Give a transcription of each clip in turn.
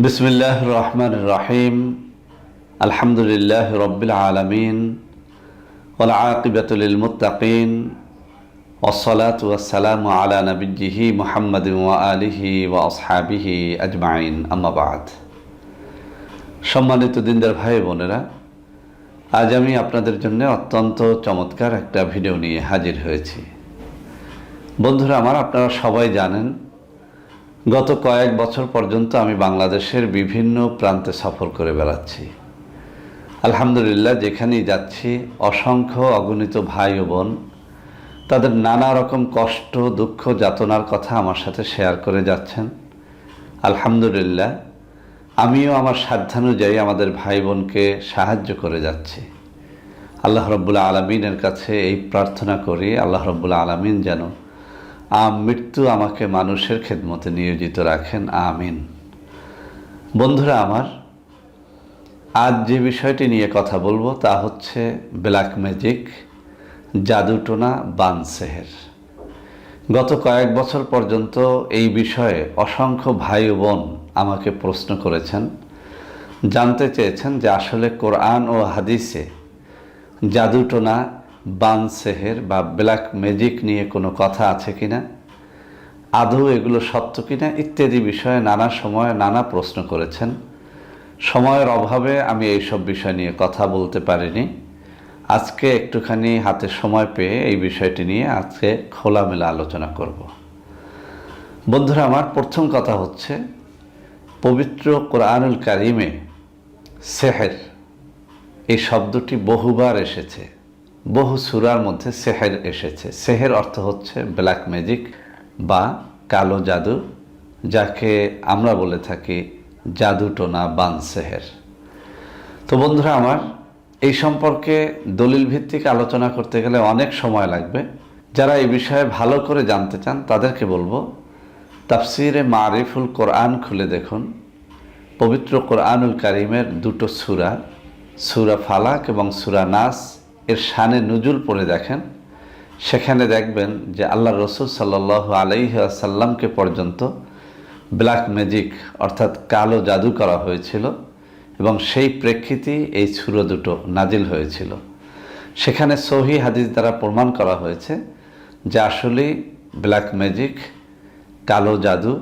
বিসমিল্লাহ রহমান রহিম। আলহামদুলিল্লাহ রব্বিল আলমিন। ওলাকিবাতুল মুতাকিন ওসলাত ওয়াসালাম আলা নবীজিহি মোহাম্মদ আলিহি ওয়া আসহাবিহি আজমাইন। আম্মাবাদ সম্মানিত দিনদার ভাই বোনেরা, আজ আমি আপনাদের জন্য অত্যন্ত চমৎকার একটা ভিডিও নিয়ে হাজির হয়েছি। বন্ধুরা, আমার আপনারা সবাই জানেন গত কয়েক বছর পর্যন্ত আমি বাংলাদেশের বিভিন্ন প্রান্তে সফর করে বেড়াচ্ছি। আলহামদুলিল্লাহ, যেখানেই যাচ্ছি, অসংখ্য অগণিত ভাই ও বোন, তাদের নানা রকম কষ্ট, দুঃখ, যাতনার কথা আমার সাথে শেয়ার করে যাচ্ছেন। আলহামদুলিল্লাহ, আমিও আমার সাধ্যানুযায়ী আমাদের ভাই বোনকে সাহায্য করে যাচ্ছি। আল্লাহ রব্বুল্লা আলমিনের কাছে এই প্রার্থনা করি, আল্লাহ রব্বুল্লা আলমিন যেন মৃত্যু আমাকে মানুষের খেদমতে নিয়োজিত রাখেন, আমিন। বন্ধুরা আমার, আজ যে বিষয়টি নিয়ে কথা বলব তা হচ্ছে ব্ল্যাক ম্যাজিক, জাদুটোনা বানসেহের গত কয়েক বছর পর্যন্ত এই বিষয়ে অসংখ্য ভাই বোন আমাকে প্রশ্ন করেছেন। জানতে চেয়েছেন যে আসলে কোরআন ও হাদিসে জাদুটোনা বানসেহের বা ব্ল্যাক ম্যাজিক নিয়ে কোনো কথা আছে কি না আদৌ এগুলো সত্য কিনা? ইত্যাদি বিষয়ে নানা সময় নানা প্রশ্ন করেছেন। সময়ের অভাবে আমি এইসব বিষয় নিয়ে কথা বলতে পারিনি। আজকে একটুখানি হাতে সময় পেয়ে এই বিষয়টি নিয়ে আজকে খোলামেলা আলোচনা করব। বন্ধুরা, আমার প্রথম কথা হচ্ছে, পবিত্র কোরআনুল কারিমে সেহের, এই শব্দটি বহুবার এসেছে। বহু সুরার মধ্যে সেহের এসেছে। সেহের অর্থ হচ্ছে ব্ল্যাক ম্যাজিক বা কালো জাদু, যাকে আমরা বলে থাকি জাদুটোনা বান সেহের। তো বন্ধুরা আমার, এই সম্পর্কে দলিল ভিত্তিক আলোচনা করতে গেলে অনেক সময় লাগবে। যারা এই বিষয়ে ভালো করে জানতে চান, তাদেরকে বলব, তাফসিরে মারিফুল কোরআন খুলে দেখুন। পবিত্র কোরআনুল কারিমের দুটো সুরা সুরা ফালাক এবং সুরা নাস। এর শানে নজুল পড়ে দেখেন, সেখানে দেখবেন যে আল্লাহ রসুল সাল্লাহ আলাইসাল্লামকে পর্যন্ত ব্ল্যাক ম্যাজিক অর্থাৎ কালো জাদু করা হয়েছিল এবং সেই প্রেক্ষিতেই এই সুর দুটো নাজিল হয়েছিল। সেখানে সহি হাদিস দ্বারা প্রমাণ করা হয়েছে যে আসলেই ব্ল্যাক ম্যাজিক, কালো জাদু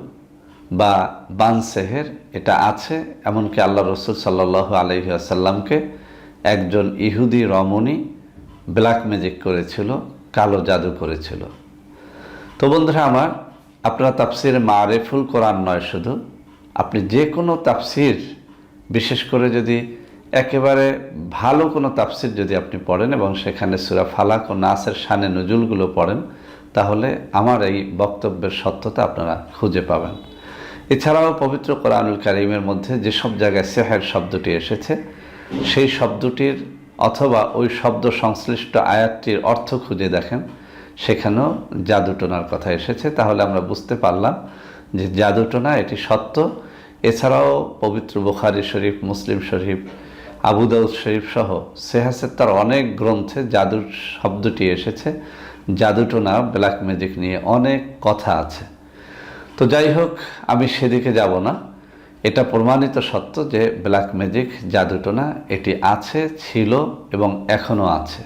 বা বানসেহের এটা আছে, এমনকি আল্লাহ রসুল সাল্লাহ আলহিহাসাল্লামকে একজন ইহুদি রমণী ব্ল্যাক ম্যাজিক করেছিল, কালো জাদু করেছিল। তো বন্ধুরা আমার, আপনারা তাফসির মারেফুল কোরআন নয় শুধু, আপনি যে কোনো তাফসির, বিশেষ করে যদি একেবারে ভালো কোনো তাফসির যদি আপনি পড়েন এবং সেখানে সুরা ফালাক ও নাসের শানে নজুলগুলো পড়েন, তাহলে আমার এই বক্তব্যের সত্যতা আপনারা খুঁজে পাবেন। এছাড়াও পবিত্র কোরআনুল কারিমের মধ্যে যেসব জায়গায় সেহের শব্দটি এসেছে সেই শব্দটির অথবা ওই শব্দ সংশ্লিষ্ট আয়াতটির অর্থ খুঁজে দেখেন। সেখানেও জাদুটোনার কথা এসেছে। তাহলে আমরা বুঝতে পারলাম যে জাদুটোনা এটি সত্য। এছাড়াও পবিত্র বুখারি শরীফ, মুসলিম শরীফ আবুদাউদ শরীফ সহ সেহাসের তার অনেক গ্রন্থে জাদুর শব্দটি এসেছে। জাদুটোনা, ব্ল্যাক ম্যাজিক নিয়ে অনেক কথা আছে। তো যাই হোক, আমি সেদিকে যাব না। এটা প্রমাণিত সত্য যে ব্ল্যাক ম্যাজিক জাদুটোনা এটি আছে, ছিল এবং এখনও আছে।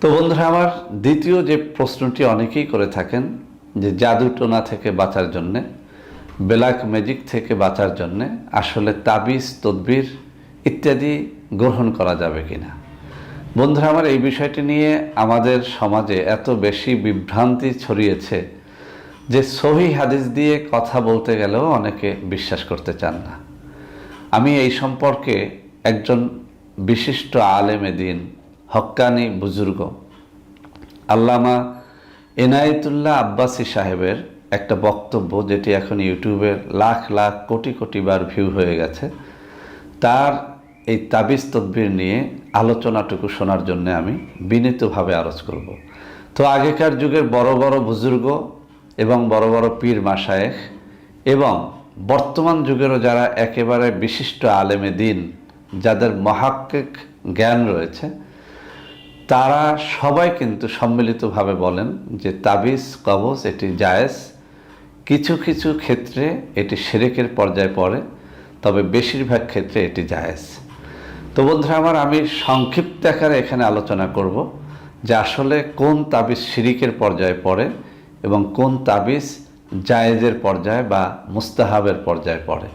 তো বন্ধুরা, আমার দ্বিতীয় যে প্রশ্নটি অনেকেই করে থাকেন যে জাদুটোনা থেকে বাঁচার জন্যে ব্ল্যাক ম্যাজিক থেকে বাঁচার জন্যে আসলে তাবিজ, তদবির ইত্যাদি গ্রহণ করা যাবে কিনা? বন্ধুরা, আমার এই বিষয়টি নিয়ে আমাদের সমাজে এত বেশি বিভ্রান্তি ছড়িয়েছে যে সহি হাদিস দিয়ে কথা বলতে গেলেও অনেকে বিশ্বাস করতে চান না। আমি এই সম্পর্কে একজন বিশিষ্ট আলেমে দিন, হক্কানি বুজুর্গ, আল্লামা এনায়েতুল্লাহ আব্বাসী সাহেবের একটা বক্তব্য যেটি এখন ইউটিউবের লাখ লাখ কোটি কোটি বার ভিউ হয়ে গেছে। তার এই তাবিজ তদ্বির নিয়ে আলোচনাটুকু শোনার জন্য আমি বিনীতভাবে আরজ করব। তো আগেকার যুগের বড় বড় বুজুর্গ এবং বড় বড় পীর মাসায়েখ এবং বর্তমান যুগেরও যারা একেবারে বিশিষ্ট আলেমে দিন, যাদের মহাক্কিক জ্ঞান রয়েছে, তারা সবাই কিন্তু সম্মিলিতভাবে বলেন যে তাবিজ, কবজ এটি জায়েজ। কিছু কিছু ক্ষেত্রে এটি সেরেকের পর্যায়ে পড়ে, তবে বেশিরভাগ ক্ষেত্রে এটি জায়েজ। তো বন্ধুরা, আমার আমি সংক্ষিপ্ত আকারে এখানে আলোচনা করব যে আসলে কোন তাবিজ শিরিকের পর্যায়ে পড়ে এবং কোন তাবিজ জায়েজের পর্যায়ে বা মুস্তাহাবের পর্যায়ে পড়ে।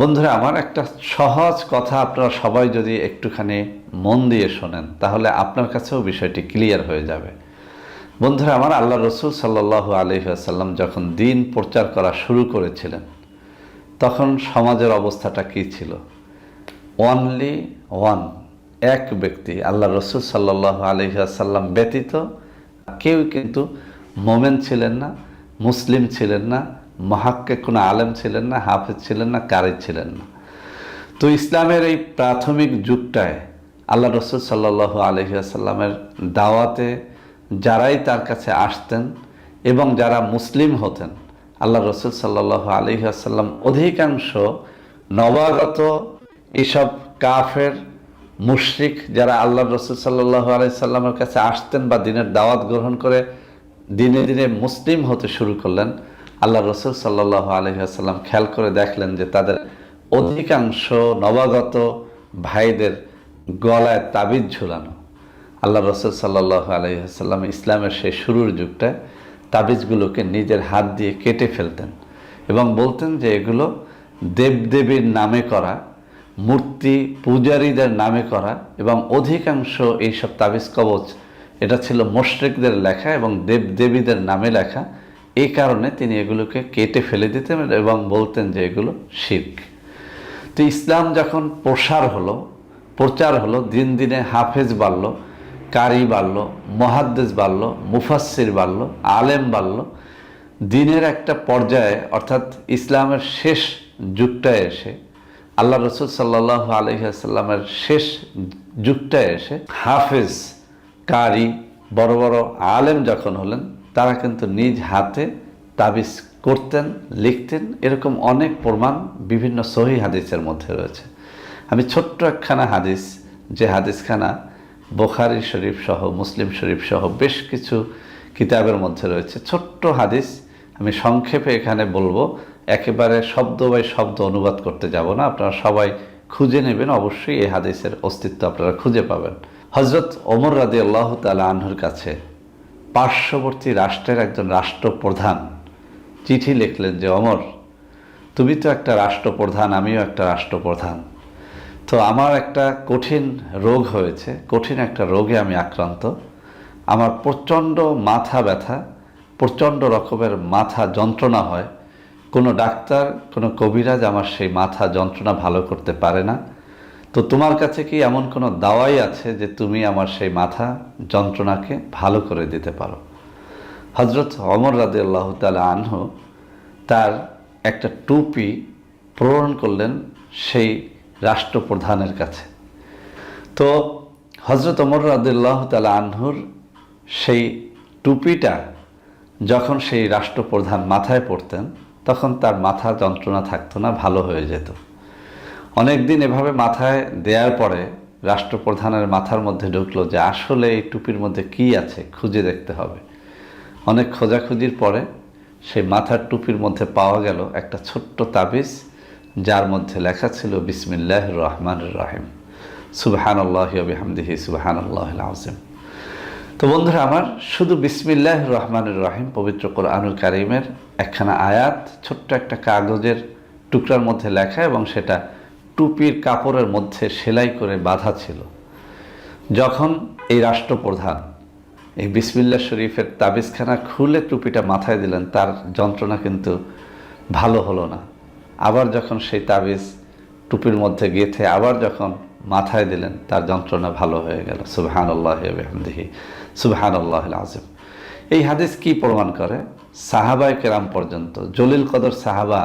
বন্ধুরা, আমার একটা সহজ কথা আপনারা সবাই যদি একটুখানি মন দিয়ে শোনেন, তাহলে আপনার কাছেও বিষয়টি ক্লিয়ার হয়ে যাবে। বন্ধুরা, আমার আল্লাহ রসুল সাল্লাহ আলহিহাসাল্লাম যখন দিন প্রচার করা শুরু করেছিলেন, তখন সমাজের অবস্থাটা কী ছিল? ওয়ানলি ওয়ান এক ব্যক্তি, আল্লাহ রসুল সাল্লাহ আলহিহাসাল্লাম ব্যতীত কেউ কিন্তু মোমেন ছিলেন না, মুসলিম ছিলেন না, মহাক্কে কোনো আলেম ছিলেন না, হাফেজ ছিলেন না কারি ছিলেন না। তো ইসলামের এই প্রাথমিক যুগটায় আল্লাহ রসুল সাল্লাহ আলহিহাসাল্লামের দাওয়াতে যারাই তার কাছে আসতেন এবং যারা মুসলিম হতেন, আল্লাহ রসুল সাল্লাহ আলহিহাসাল্লাম অধিকাংশ নবাগত এসব কাফের, মুশরিক যারা আল্লাহ রসুল সাল্লাহ আলাইসাল্লামের কাছে আসতেন বা দিনের দাওয়াত গ্রহণ করে দিনে দিনে মুসলিম হতে শুরু করলেন। আল্লাহ রসুল সাল্লাহ আলহিহাসাল্লাম খেয়াল করে দেখলেন যে তাদের অধিকাংশ নবাগত ভাইদের গলায় তাবিজ ঝুলানো। আল্লাহ রসুল সাল্লাহ আলহিহাসাল্লাম ইসলামের সেই শুরুর যুগটায় তাবিজগুলোকে নিজের হাত দিয়ে কেটে ফেলতেন এবং বলতেন যে এগুলো দেবদেবীর নামে করা, মূর্তি পূজারীদের নামে করা এবং অধিকাংশ এইসব তাবিজ কবচ এটা ছিল মোশরেকদের লেখা এবং দেবদেবীদের নামে লেখা। এই কারণে তিনি এগুলোকে কেটে ফেলে দিতেন এবং বলতেন যে এগুলো শির্ক। তো ইসলাম যখন প্রসার হলো, প্রচার হলো, দিন দিনে হাফেজ বাড়ল, কারি বাড়ল মহাদ্দেশ বাড়ল মুফাসির বাড়ল, আলেম বাড়ল, দিনের একটা পর্যায়ে, অর্থাৎ ইসলামের শেষ যুগটায় এসে, আল্লাহ রসুল সাল্লাহ আলহিহাসাল্লামের শেষ যুগটায় এসে হাফেজ কারি, বড় বড় আলেম যখন হলেন, তারা কিন্তু নিজ হাতে তাবিজ করতেন, লিখতেন, এরকম অনেক প্রমাণ বিভিন্ন সহি হাদিসের মধ্যে রয়েছে। আমি ছোট্ট একখানা হাদিস, যে হাদিসখানা বোখারি শরীফ সহ, মুসলিম শরীফ সহ বেশ কিছু কিতাবের মধ্যে রয়েছে। ছোট্ট হাদিস, আমি সংক্ষেপে এখানে বলব, একেবারে শব্দ বাই শব্দ অনুবাদ করতে যাব না, আপনারা সবাই খুঁজে নেবেন, অবশ্যই এই হাদিসের অস্তিত্ব আপনারা খুঁজে পাবেন। হজরত ওমর রাদি আল্লাহ তালা আনহুর কাছে পার্শ্ববর্তী রাষ্ট্রের একজন রাষ্ট্রপ্রধান চিঠি লিখলেন যে অমর তুমি তো একটা রাষ্ট্রপ্রধান, আমিও একটা রাষ্ট্রপ্রধান। তো আমার একটা কঠিন রোগ হয়েছে, কঠিন একটা রোগে আমি আক্রান্ত। আমার প্রচণ্ড মাথা ব্যথা, প্রচণ্ড রকমের মাথা যন্ত্রণা হয়। কোনো ডাক্তার, কোনো কবিরাজ আমার সেই মাথা যন্ত্রণা ভালো করতে পারে না। তো তোমার কাছে কি এমন কোনো দাওয়াই আছে যে তুমি আমার সেই মাথা যন্ত্রণাকে ভালো করে দিতে পারো? হজরত অমর রাদে আল্লাহ তালা আনহু তার একটা টুপি প্রেরণ করলেন সেই রাষ্ট্রপ্রধানের কাছে। তো হজরত অমর রাদুল্লাহ তালা আনহুর সেই টুপিটা যখন সেই রাষ্ট্রপ্রধান মাথায় পড়তেন, তখন তার মাথা যন্ত্রণা থাকতো না, ভালো হয়ে যেত। অনেক দিন এভাবে মাথায় দেওয়ার পরে রাষ্ট্রপ্রধানের মাথার মধ্যে ঢুকলো যে আসলে এই টুপির মধ্যে কি আছে, খুঁজে দেখতে হবে। অনেক খোঁজাখুঁজির পরে সেই মাথার টুপির মধ্যে পাওয়া গেল একটা ছোট্ট তাবিজ, যার মধ্যে লেখা ছিল বিসমিল্লাহ রহমান রাহিম। সুবাহান আল্লাহামদিহি সুবাহান আল্লাহ আজিম তো বন্ধুরা, আমার শুধু বিসমিল্লাহ রহমানুর রাহিম পবিত্র কোরআনুল কারিমের একখানা আয়াত, ছোট্ট একটা কাগজের টুকরার মধ্যে লেখা এবং সেটা টুপির কাপড়ের মধ্যে সেলাই করে বাঁধা ছিল। যখন এই রাষ্ট্রপ্রধান, এই বিসমিল্লা শরীফের তাবিজখানা খুলে টুপিটা মাথায় দিলেন, তার যন্ত্রণা কিন্তু ভালো হলো না। আবার যখন সেই তাবিজ টুপির মধ্যে গেঁথে আবার যখন মাথায় দিলেন, তার যন্ত্রণা ভালো হয়ে গেল। সুবহান আল্লাহ আহমদিহি সুবহান আল্লাহ আজিম এই হাদিস কি প্রমাণ করে? সাহাবায় কেরাম পর্যন্ত, জলিল কদর সাহাবা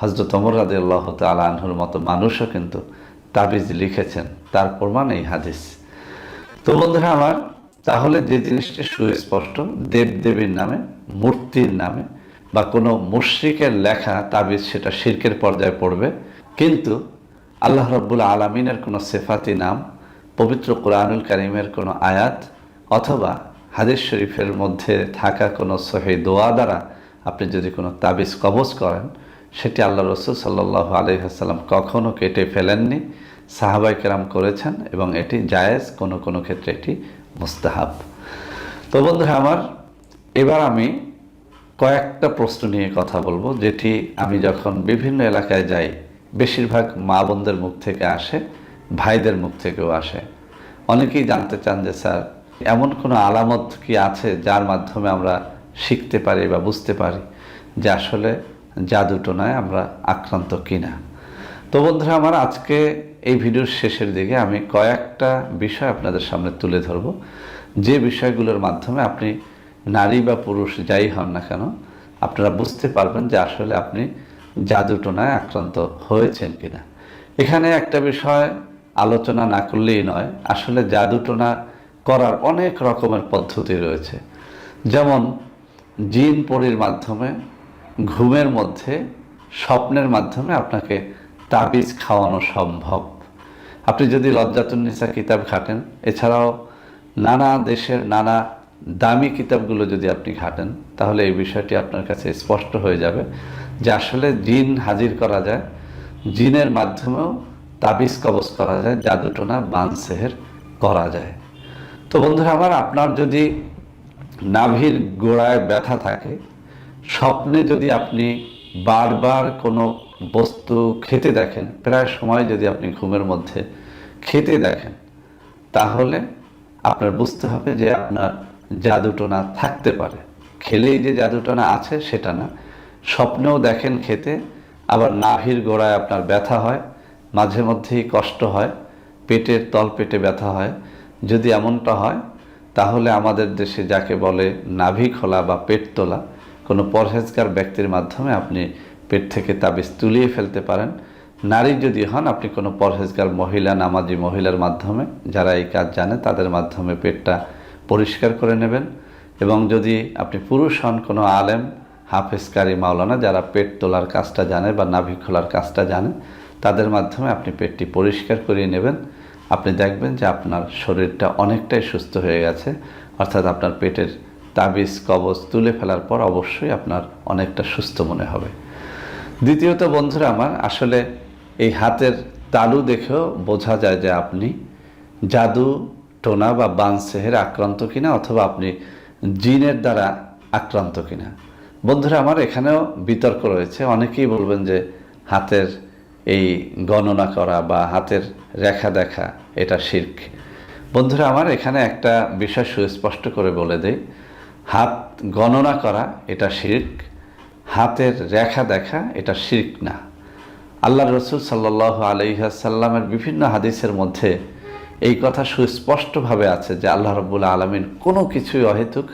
হজরত অমর রাদে আল্লাহ আনহুর মতো মানুষও কিন্তু তাবিজ লিখেছেন। তার প্রমাণ এই হাদিস। তো বন্ধুরা আমার, তাহলে যে জিনিসটি সুস্পষ্ট, দেবদেবীর নামে, মূর্তির নামে, বা কোনো মুশ্রিকের লেখা তাবিজ সেটা শির্কের পর্যায়ে পড়বে। কিন্তু আল্লাহ রব্বুল আলমিনের কোনো সেফাতি নাম, পবিত্র কোরআনুল করিমের কোনো আয়াত, অথবা হাদিস শরীফের মধ্যে থাকা কোনো সহি দোয়া দ্বারা আপনি যদি কোনো তাবিজ কবজ করেন সেটি আল্লাহ রসুল সাল্লাহ আলহিহাসাল্লাম কখনও কেটে ফেলেননি। সাহাবাই কেরাম করেছেন এবং এটি জায়েজ, কোনো কোনো ক্ষেত্রে এটি মুস্তাহাব। তো বন্ধুরা আমার, এবার আমি কয়েকটা প্রশ্ন নিয়ে কথা বলব, যেটি আমি যখন বিভিন্ন এলাকায় যাই, বেশিরভাগ মা বোনদের মুখ থেকে আসে, ভাইদের মুখ থেকেও আসে। অনেকেই জানতে চান যে, স্যার, এমন কোনো আলামত কি আছে যার মাধ্যমে আমরা শিখতে পারি বা বুঝতে পারি যে আসলে জাদুটোনায় আমরা আক্রান্ত কিনা। তো বন্ধুরা, আমার আজকে এই ভিডিওর শেষের দিকে আমি কয়েকটা বিষয় আপনাদের সামনে তুলে ধরব। যে বিষয়গুলোর মাধ্যমে আপনি নারী বা পুরুষ যাই হন না কেন, আপনারা বুঝতে পারবেন যে আসলে আপনি জাদুটোনায় আক্রান্ত হয়েছেন কিনা। এখানে একটা বিষয় আলোচনা না করলেই নয়, আসলে জাদুটোনা করার অনেক রকমের পদ্ধতি রয়েছে। যেমন জিন পরির মাধ্যমে ঘুমের মধ্যে, স্বপ্নের মাধ্যমে আপনাকে তাবিজ খাওয়ানো সম্ভব। আপনি যদি লজ্জাতুন্নিসা কিতাব ঘাটেন, এছাড়াও নানা দেশের নানা দামি কিতাবগুলো যদি আপনি ঘাটেন, তাহলে এই বিষয়টি আপনার কাছে স্পষ্ট হয়ে যাবে যে আসলে জিন হাজির করা যায়, জিনের মাধ্যমেও তাবিজ কবজ করা যায়, জাদুটোনা, বানসেহের করা যায়। তো বন্ধুরা, আমার আপনার যদি নাভির গোড়ায় ব্যথা থাকে স্বপ্নে যদি আপনি বারবার কোনো বস্তু খেতে দেখেন, প্রায় সময় যদি আপনি ঘুমের মধ্যে খেতে দেখেন, তাহলে আপনার বুঝতে হবে যে আপনার জাদুটোনা থাকতে পারে। খেলেই যে জাদুটোনা আছে, সেটা না। স্বপ্নেও দেখেন খেতে, আবার নাভির গোড়ায় আপনার ব্যথা হয়, মাঝে মধ্যেই কষ্ট হয়, পেটের তল পেটে ব্যথা হয়। যদি এমনটা হয়, তাহলে আমাদের দেশে যাকে বলে নাভি খোলা বা পেট তোলা কোনো পরহেজগার ব্যক্তির মাধ্যমে আপনি পেট থেকে তাবিজ তুলিয়ে ফেলতে পারেন। নারী যদি হন, আপনি কোনো পরহেজগার মহিলা, নামাজি মহিলার মাধ্যমে, যারা এই কাজ জানে, তাদের মাধ্যমে পেটটা পরিষ্কার করে নেবেন। এবং যদি আপনি পুরুষ হন, কোনো আলেম, হাফেজকারী মাওলানা, যারা পেট তোলার কাজটা জানে বা নাভি খোলার কাজটা জানে, তাদের মাধ্যমে আপনি পেটটি পরিষ্কার করিয়ে নেবেন। আপনি দেখবেন যে আপনার শরীরটা অনেকটাই সুস্থ হয়ে গেছে, অর্থাৎ আপনার পেটের তাবিজ, কবজ তুলে ফেলার পর অবশ্যই আপনার অনেকটা সুস্থ মনে হবে। দ্বিতীয়ত বন্ধুরা আমার, আসলে এই হাতের তালু দেখেও বোঝা যায় যে আপনি জাদু, টোনা বা বানসেহের আক্রান্ত কিনা অথবা আপনি জিনের দ্বারা আক্রান্ত কিনা। বন্ধুরা আমার, এখানেও বিতর্ক রয়েছে। অনেকেই বলবেন যে হাতের এই গণনা করা বা হাতের রেখা দেখা, এটা শির্ক। বন্ধুরা আমার, এখানে একটা বিষয় সুস্পষ্ট করে বলে দেই। হাত গণনা করা, এটা শির্ক। হাতের রেখা দেখা, এটা শির্ক না। আল্লাহ রসুল সাল্লাহ আলহাসাল্লামের বিভিন্ন হাদিসের মধ্যে এই কথা সুস্পষ্টভাবে আছে যে আল্লাহ রব্বুল আলমিন কোনো কিছুই অহেতুক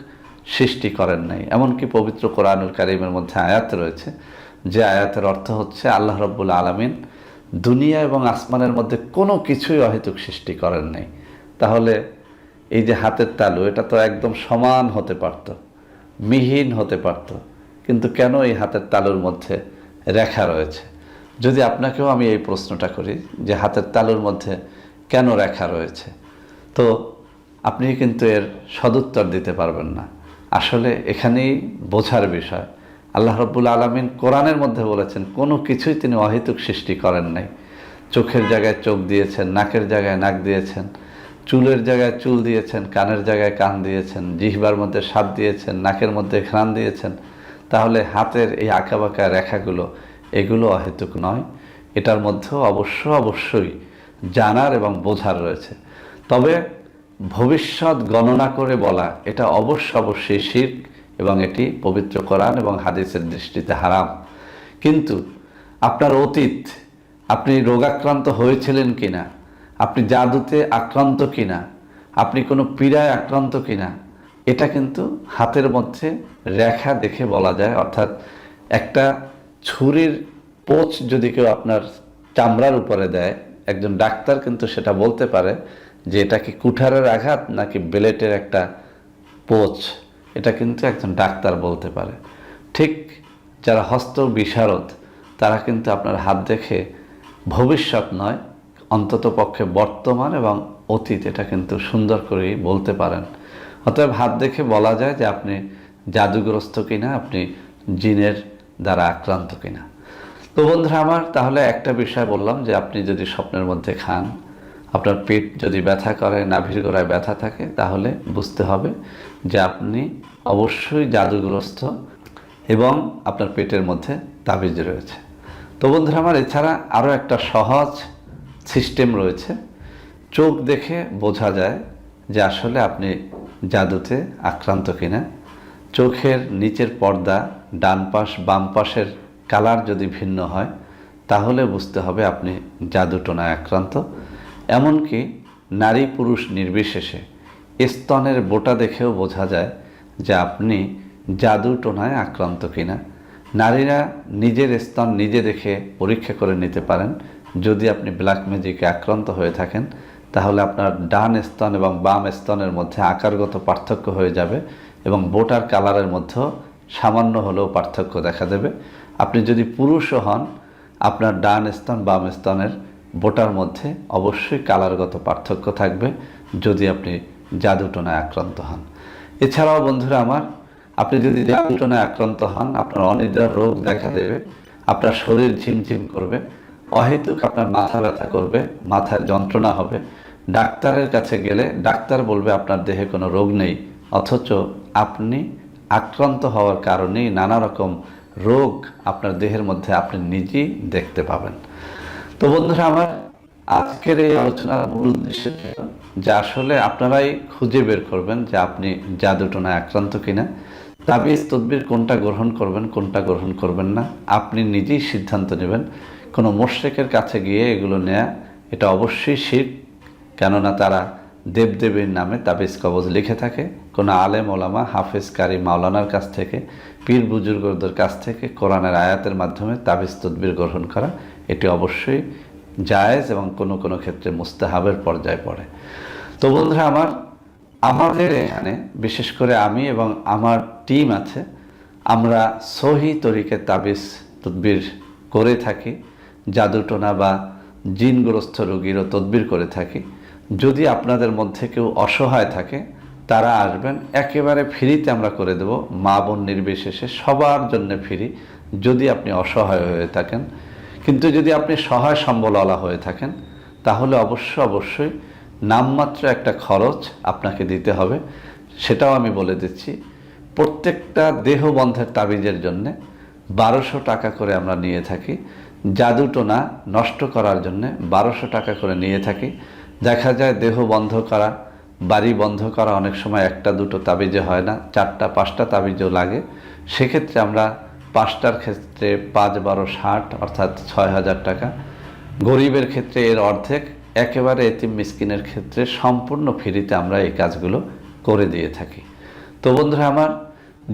সৃষ্টি করেন নাই। এমনকি পবিত্র কোরআনুল কারিমের মধ্যে আয়াত রয়েছে, যে আয়াতের অর্থ হচ্ছে আল্লাহ রব্বুল আলমিন দুনিয়া এবং আসমানের মধ্যে কোনো কিছুই অহেতুক সৃষ্টি করেন নাই। তাহলে এই যে হাতের তালু, এটা তো একদম সমান হতে পারত, মিহিন হতে পারত। কিন্তু কেন এই হাতের তালুর মধ্যে রেখা রয়েছে? যদি আপনাকেও আমি এই প্রশ্নটা করি, যে হাতের তালুর মধ্যে কেন রেখা রয়েছে? তো আপনি কিন্তু এর সদুত্তর দিতে পারবেন না। আসলে এখানেই বোঝার বিষয়, আল্লাহ রব্বুল আলমিন কোরআনের মধ্যে বলেছেন, কোনো কিছুই তিনি অহেতুক সৃষ্টি করেন নাই। চোখের জায়গায় চোখ দিয়েছেন, নাকের জায়গায় নাক দিয়েছেন চুলের জায়গায় চুল দিয়েছেন, কানের জায়গায় কান দিয়েছেন, জিহবার মধ্যে স্বাদ দিয়েছেন, নাকের মধ্যে ঘ্রাণ দিয়েছেন, তাহলে হাতের এই আঁকাবাঁকা রেখাগুলো, এগুলো অহেতুক নয়। এটার মধ্যেও অবশ্য অবশ্যই জানার এবং বোঝার রয়েছে। তবে ভবিষ্যৎ গণনা করে বলা, এটা অবশ্য অবশ্যই শির্ক এবং এটি পবিত্র কোরআন এবং হাদিসের দৃষ্টিতে হারাম। কিন্তু আপনার অতীত, আপনি রোগাক্রান্ত হয়েছিলেন কিনা আপনি জাদুতে আক্রান্ত কিনা, আপনি কোনো পীড়ায় আক্রান্ত কিনা, এটা কিন্তু হাতের মধ্যে রেখা দেখে বলা যায়। অর্থাৎ একটা ছুরির পোচ যদি কেউ আপনার চামড়ার উপরে দেয়, একজন ডাক্তার কিন্তু সেটা বলতে পারে যে এটা কি কুঠারের আঘাত নাকি বেলেটের একটা পোচ। এটা কিন্তু একজন ডাক্তার বলতে পারে। ঠিক যারা হস্ত বিশারদ, তারা কিন্তু আপনার হাত দেখে ভবিষ্যৎ নয় অন্তত পক্ষে বর্তমান এবং অতীত, এটা কিন্তু সুন্দর করেই বলতে পারেন। অতএব হাত দেখে বলা যায় যে আপনি জাদুগ্রস্ত কিনা, আপনি জিনের দ্বারা আক্রান্ত কিনা। তো বন্ধুরা, আমার তাহলে একটা বিষয় বললাম যে আপনি যদি স্বপ্নের মধ্যে খান, আপনার পেট যদি ব্যথা করে, নাভির গোড়ায় ব্যথা থাকে, তাহলে বুঝতে হবে যে আপনি অবশ্যই জাদুগ্রস্ত এবং আপনার পেটের মধ্যে তাবিজ রয়েছে। তো বন্ধুরা, আমার এছাড়া আরও একটা সহজ সিস্টেম রয়েছে। চোখ দেখে বোঝা যায় যে আসলে আপনি জাদুতে আক্রান্ত কিনা। চোখের নিচের পর্দা ডান পাশ, বাম পাশের কালার যদি ভিন্ন হয়, তাহলে বুঝতে হবে আপনি জাদুটোনায় আক্রান্ত। এমনকি নারী পুরুষ নির্বিশেষে স্তনের বোটা দেখেও বোঝা যায় যে আপনি জাদুটোনায় আক্রান্ত কিনা। নারীরা নিজের স্তন নিজে দেখে পরীক্ষা করে নিতে পারেন। যদি আপনি ব্ল্যাক ম্যাজিকে আক্রান্ত হয়ে থাকেন, তাহলে আপনার ডান স্তন এবং বাম স্তনের মধ্যে আকারগত পার্থক্য হয়ে যাবে এবং বোটার কালারের মধ্যেও সামান্য হলেও পার্থক্য দেখা দেবে। আপনি যদি পুরুষও হন, আপনার ডান স্তন, বাম স্তনের বোটার মধ্যে অবশ্যই কালারগত পার্থক্য থাকবে যদি আপনি জাদুটোনায় আক্রান্ত হন। এছাড়াও বন্ধুরা আমার, আপনি যদি জাদুটোনায় আক্রান্ত হন, আপনার অনিদ্রার রোগ দেখা দেবে, আপনার শরীর ঝিমঝিম করবে অহেতুক আপনার মাথা ব্যথা করবে মাথার যন্ত্রণা হবে। ডাক্তারের কাছে গেলে ডাক্তার বলবে আপনার দেহে কোনো রোগ নেই, অথচ আপনি আক্রান্ত হওয়ার কারণেই নানা রকম রোগ আপনার দেহের মধ্যে আপনি নিজেই দেখতে পাবেন। তো বন্ধুরা, আমার আজকের এই আলোচনার মূল উদ্দেশ্য ছিল যে আসলে আপনারাই খুঁজে বের করবেন যে আপনি জাদুটোনায় আক্রান্ত কিনা। তাবিজ, তদবির কোনটা গ্রহণ করবেন, কোনটা গ্রহণ করবেন না, আপনি নিজেই সিদ্ধান্ত নেবেন। কোনো মোশেকের কাছে গিয়ে এগুলো নেয়া, এটা অবশ্যই শিখ কেননা তারা দেবদেবীর নামে তাবিজ কবজ লিখে থাকে। কোনো আলেম, ওলামা হাফেজ কারি মাওলানার কাছ থেকে, পীর বুজুর্গদের কাছ থেকে কোরআনের আয়াতের মাধ্যমে তাবিজ তদবির গ্রহণ করা, এটি অবশ্যই জায়েজ এবং কোনো কোনো ক্ষেত্রে মুস্তাহাবের পর্যায়ে পড়ে। তো বন্ধুরা, আমার, আমাদের এখানে, বিশেষ করে আমি এবং আমার টিম আছে, আমরা সহি তরিকে তাবিজ তদবির করে থাকি। জাদুটোনা বা জিনগ্রস্ত রোগীরও তদবির করে থাকি। যদি আপনাদের মধ্যে কেউ অসহায় থাকে, তারা আসবেন। একেবারে ফ্রিতে আমরা করে দেব। মা বোন নির্বিশেষে সবার জন্য ফ্রি, যদি আপনি অসহায় হয়ে থাকেন। কিন্তু যদি আপনি সহায় সম্বলওয়ালা হয়ে থাকেন, তাহলে অবশ্য অবশ্যই নামমাত্র একটা খরচ আপনাকে দিতে হবে। সেটাও আমি বলে দিচ্ছি। প্রত্যেকটা দেহবন্ধের তাবিজের জন্যে বারোশো টাকা করে আমরা নিয়ে থাকি। জাদুটোনা নষ্ট করার জন্যে বারোশো টাকা করে নিয়ে থাকি। দেখা যায় দেহ বন্ধ করা, বাড়ি বন্ধ করা অনেক সময় একটা দুটো তাবিজে হয় না, চারটা, পাঁচটা তাবিজও লাগে। সেক্ষেত্রে আমরা পাঁচটার ক্ষেত্রে পাঁচ বারো ষাট, অর্থাৎ ছয় হাজার টাকা। গরিবের ক্ষেত্রে এর অর্ধেক, একেবারে এতিম মিসকিনের ক্ষেত্রে সম্পূর্ণ ফ্রিতে আমরা এই কাজগুলো করে দিয়ে থাকি। তো বন্ধুরা আমার,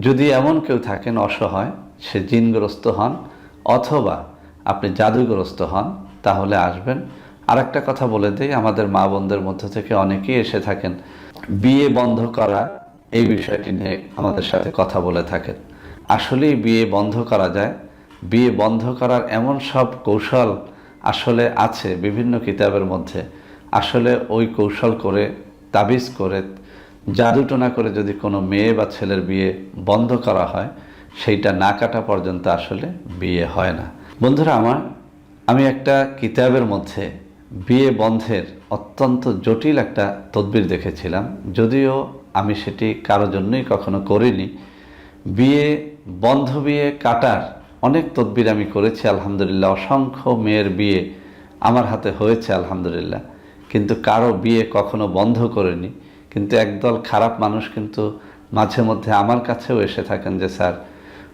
যদি এমন কেউ থাকেন অসহায়, সে জিনগ্রস্ত হন, অথবা আপনি জাদুগ্রস্ত হন, তাহলে আসবেন। আর একটা কথা বলে দিই, আমাদের মা বোনদের মধ্য থেকে অনেকেই এসে থাকেন। বিয়ে বন্ধ করা এই বিষয়টি নিয়ে আমাদের সাথে কথা বলে থাকেন। আসলেই বিয়ে বন্ধ করা যায়। বিয়ে বন্ধ করার এমন সব কৌশল আসলে আছে বিভিন্ন কিতাবের মধ্যে। আসলে ওই কৌশল করে, তাবিজ করে, জাদুটোনা করে যদি কোনো মেয়ে বা ছেলের বিয়ে বন্ধ করা হয়, সেইটা না কাটা পর্যন্ত আসলে বিয়ে হয় না। বন্ধুরা আমার, আমি একটা কিতাবের মধ্যে বিয়ে বন্ধের অত্যন্ত জটিল একটা তদবির দেখেছিলাম। যদিও আমি সেটি কারও জন্যই কখনো করিনি। বিয়ে, বন্ধ বিয়ে কাটার অনেক তদবির আমি করেছি, আলহামদুলিল্লাহ। অসংখ্য মেয়ের বিয়ে আমার হাতে হয়েছে, আলহামদুলিল্লাহ। কিন্তু কারও বিয়ে কখনো বন্ধ করেনি। কিন্তু একদল খারাপ মানুষ কিন্তু মাঝে মধ্যে আমার কাছেও এসে থাকেন যে, স্যার,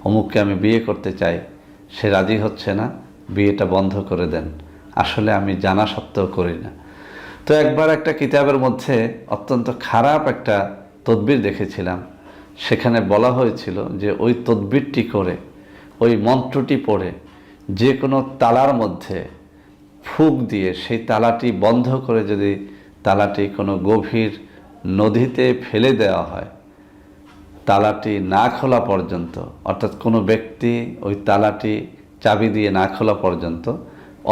অমুককে আমি বিয়ে করতে চাই। সে রাজি হচ্ছে না, বিয়েটা বন্ধ করে দেন। আসলে আমি জানা সত্ত্বেও করি না। তো একবার একটা কিতাবের মধ্যে অত্যন্ত খারাপ একটা তদবির দেখেছিলাম। সেখানে বলা হয়েছিল যে ওই তদবিরটি করে, ওই মন্ত্রটি পড়ে, যে কোনো তালার মধ্যে ফুক দিয়ে সেই তালাটি বন্ধ করে যদি তালাটি কোনো গভীর নদীতে ফেলে দেওয়া হয় তালাটি না খোলা পর্যন্ত, অর্থাৎ কোনো ব্যক্তি ওই তালাটি চাবি দিয়ে না খোলা পর্যন্ত,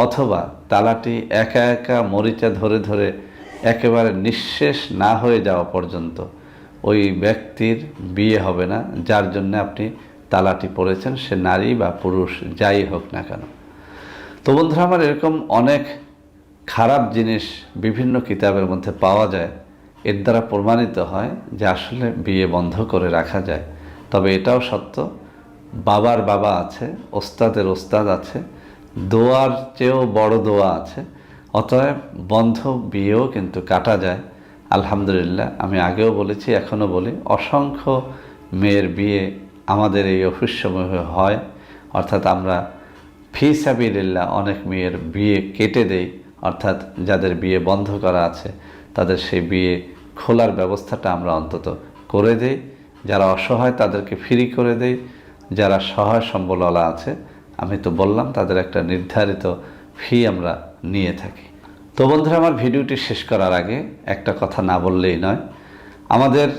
অথবা তালাটি একা একা মরিচা ধরে ধরে একেবারে নিঃশেষ না হয়ে যাওয়া পর্যন্ত, ওই ব্যক্তির বিয়ে হবে না, যার জন্য আপনি তালাটি পড়েছেন সে নারী বা পুরুষ, যাই হোক না কেন। তো বন্ধুরা, আমার এরকম অনেক খারাপ জিনিস বিভিন্ন কিতাবের মধ্যে পাওয়া যায়। এর দ্বারা প্রমাণিত হয় যে আসলে বিয়ে বন্ধ করে রাখা যায়। তবে এটাও সত্য, বাবার বাবা আছে, ওস্তাদের ওস্তাদ আছে, দোয়ার চেয়েও বড় দোয়া আছে, অতএব বন্ধ বিয়েও কিন্তু কাটা যায়। আলহামদুলিল্লাহ, আমি আগেও বলেছি এখনও বলি, অসংখ্য মেয়ের বিয়ে আমাদের এই অফিস সমূহে হয়। অর্থাৎ আমরা ফি সাবিল্লাহ অনেক মেয়ের বিয়ে কেটে দেই। অর্থাৎ যাদের বিয়ে বন্ধ করা আছে, তাদের সেই বিয়ে খোলার ব্যবস্থাটা আমরা অন্তত করে দেই। যারা অসহায় তাদেরকে ফ্রি করে দেই। যারা সহায় সম্বলওয়ালা আছে, আমি তো বললাম তাদের একটা নির্ধারিত ফি আমরা নিয়ে থাকি। তো বন্ধুরা, আমার ভিডিওটি শেষ করার আগে একটা কথা না বললেই নয়। আমাদের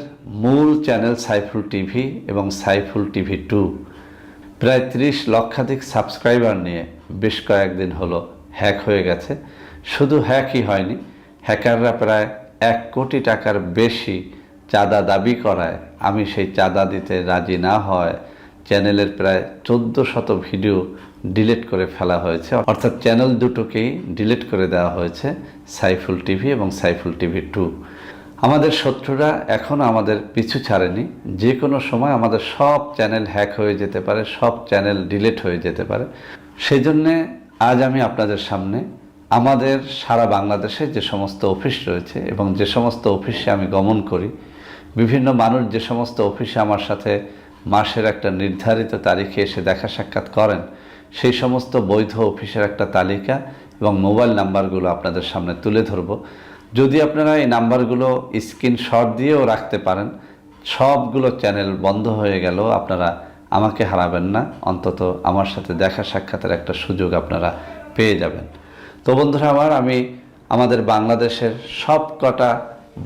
মূল চ্যানেল সাইফুল টিভি এবং সাইফুল টিভি টু প্রায় ত্রিশ লক্ষাধিক সাবস্ক্রাইবার নিয়ে বেশ কয়েকদিন হলো হ্যাক হয়ে গেছে। শুধু হ্যাকই হয়নি, হ্যাকাররা প্রায় এক কোটি টাকার বেশি চাঁদা দাবি করায়। আমি সেই চাঁদা দিতে রাজি না হয়। চ্যানেলের প্রায় চোদ্দ শত ভিডিও ডিলিট করে ফেলা হয়েছে। অর্থাৎ চ্যানেল দুটোকেই ডিলিট করে দেওয়া হয়েছে, সাইফুল টিভি এবং সাইফুল টিভি টু। আমাদের শত্রুরা এখনও আমাদের পিছু ছাড়েনি। যে কোনো সময় আমাদের সব চ্যানেল হ্যাক হয়ে যেতে পারে, সব চ্যানেল ডিলিট হয়ে যেতে পারে। সেই জন্যে আজ আমি আপনাদের সামনে আমাদের সারা বাংলাদেশে যে সমস্ত অফিস রয়েছে এবং যে সমস্ত অফিসে আমি গমন করি, বিভিন্ন মানুষ যে সমস্ত অফিসে আমার সাথে মাসের একটা নির্ধারিত তারিখে এসে দেখা সাক্ষাৎ করেন, সেই সমস্ত বৈধ অফিসের একটা তালিকা এবং মোবাইল নাম্বারগুলো আপনাদের সামনে তুলে ধরব। যদি আপনারা এই নাম্বারগুলো স্ক্রিনশট দিয়েও রাখতে পারেন, সবগুলো চ্যানেল বন্ধ হয়ে গেল আপনারা আমাকে হারাবেন না, অন্তত আমার সাথে দেখা সাক্ষাতের একটা সুযোগ আপনারা পেয়ে যাবেন। তো বন্ধুরা আমার, আমি আমাদের বাংলাদেশের সব কটা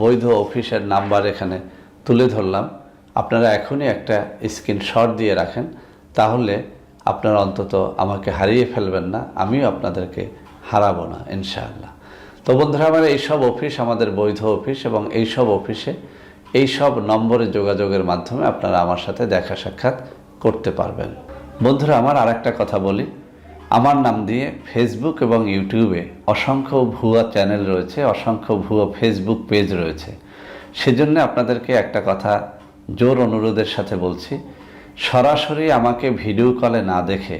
বৈধ অফিসের নাম্বার এখানে তুলে ধরলাম। আপনারা এখনই একটা স্ক্রিনশট দিয়ে রাখেন, তাহলে আপনারা অন্তত আমাকে হারিয়ে ফেলবেন না, আমিও আপনাদেরকে হারাবো না, ইনশাআল্লাহ। তো বন্ধুরা আমার, এইসব অফিস আমাদের বৈধ অফিস এবং এইসব অফিসে এই সব নম্বরে যোগাযোগের মাধ্যমে আপনারা আমার সাথে দেখা সাক্ষাৎ করতে পারবেন। বন্ধুরা আমার আর একটা কথা বলি আমার নাম দিয়ে ফেসবুক এবং ইউটিউবে অসংখ্য ভুয়া চ্যানেল রয়েছে, অসংখ্য ভুয়া ফেসবুক পেজ রয়েছে। সেজন্য আপনাদেরকে একটা কথা জোর অনুরোধের সাথে বলছি, সরাসরি আমাকে ভিডিও কলে না দেখে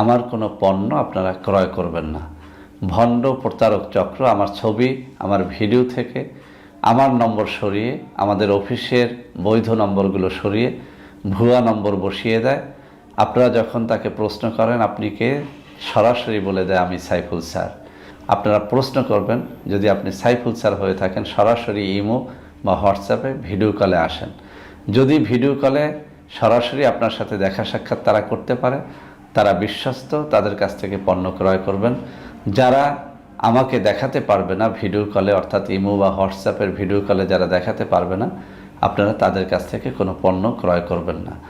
আমার কোনো পণ্য আপনারা ক্রয় করবেন না। ভণ্ড প্রতারক চক্র আমার ছবি, আমার ভিডিও থেকে আমার নম্বর সরিয়ে, আমাদের অফিসের বৈধ নম্বরগুলো সরিয়ে, ভুয়া নম্বর বসিয়ে দেয়। আপনারা যখন তাকে প্রশ্ন করেন, আপনি কে? সরাসরি বলে দেয়, আমি সাইফুল স্যার। আপনারা প্রশ্ন করবেন, যদি আপনি সাইফুল স্যার হয়ে থাকেন, সরাসরি ইমো বা হোয়াটসঅ্যাপে ভিডিও কলে আসেন। যদি ভিডিও কলে সরাসরি আপনার সাথে দেখা সাক্ষাৎ তারা করতে পারে, তারা বিশ্বস্ত, তাদের কাছ থেকে পণ্য ক্রয় করবেন। যারা আমাকে দেখাতে পারবে না ভিডিও কলে, অর্থাৎ ইমো বা হোয়াটসঅ্যাপের ভিডিও কলে যারা দেখাতে পারবে না, আপনারা তাদের কাছ থেকে কোনো পণ্য ক্রয় করবেন না।